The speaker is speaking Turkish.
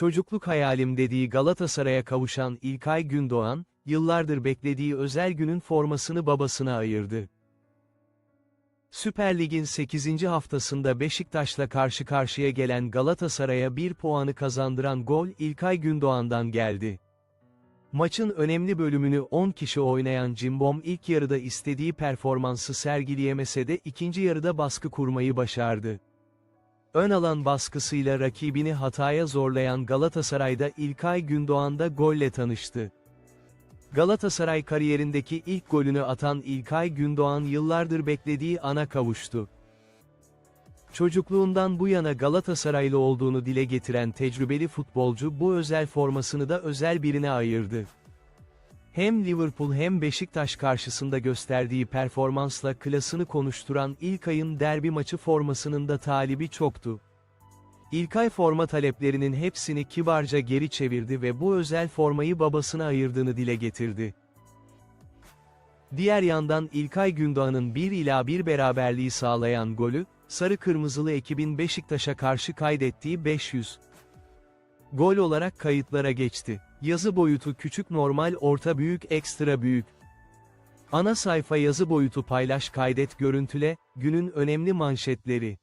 Çocukluk hayalim dediği Galatasaray'a kavuşan İlkay Gündoğan, yıllardır beklediği özel günün formasını babasına ayırdı. Süper Lig'in 8. haftasında Beşiktaş'la karşı karşıya gelen Galatasaray'a 1 puanı kazandıran gol İlkay Gündoğan'dan geldi. Maçın önemli bölümünü 10 kişi oynayan Cimbom ilk yarıda istediği performansı sergileyemese de ikinci yarıda baskı kurmayı başardı. Ön alan baskısıyla rakibini hataya zorlayan Galatasaray'da İlkay Gündoğan'da golle tanıştı. Galatasaray kariyerindeki ilk golünü atan İlkay Gündoğan yıllardır beklediği ana kavuştu. Çocukluğundan bu yana Galatasaraylı olduğunu dile getiren tecrübeli futbolcu bu özel formasını da özel birine ayırdı. Hem Liverpool hem Beşiktaş karşısında gösterdiği performansla klasını konuşturan İlkay'ın derbi maçı formasının da talibi çoktu. İlkay forma taleplerinin hepsini kibarca geri çevirdi ve bu özel formayı babasına ayırdığını dile getirdi. Diğer yandan İlkay Gündoğan'ın 1 ila 1 beraberliği sağlayan golü, Sarı Kırmızılı ekibin Beşiktaş'a karşı kaydettiği 500 gol olarak kayıtlara geçti. Yazı boyutu küçük normal orta büyük ekstra büyük. Ana sayfa yazı boyutu paylaş kaydet görüntüle, günün önemli manşetleri.